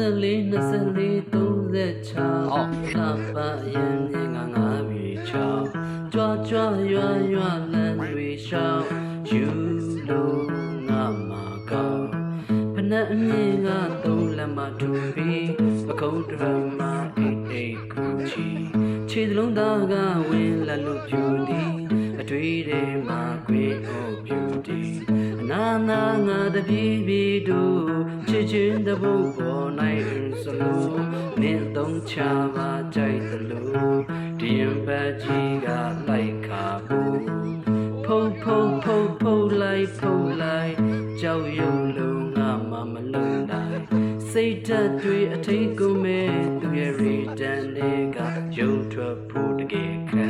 34 24 36အော်ကပရင်ငငငါပြီချောင်းကြွားကြွားရွာရွာလမ်းတွေရှောင်းယူလို့ငါမှာကောင်းဖနက်အမြင့်ကသုံးလက်မထူပြီးပခုံးဒရမအိတ်အိတ်ကူချီခြေစလုံးသားကဝင်လက်လို့ပြူသည်အတွေ့ထဲမှာခွေအိုပြူသည်အ နာနာငါတပြေးပြေးတို့ချစ်ချင်းတပုတ်ပေါ်နိုင်စလို့မင်းသုံးချပါကြိုက်သလိုဒီရင်ပတ်ကြီးကလိုက်ခါဖို့ဖုတ်ဖုတ်ဖုတ်ဖုတ်လိုက်ဖုတ်လိုက်ကြောက်ရွံ့လို့ငါမှမလုံးနိုင်စိတ်ဓာတ်တွေအထိတ်ကိုမဲ့သူရဲ့ရီတန်တွေကရုံထွက်ဖို့တကယ်ခံ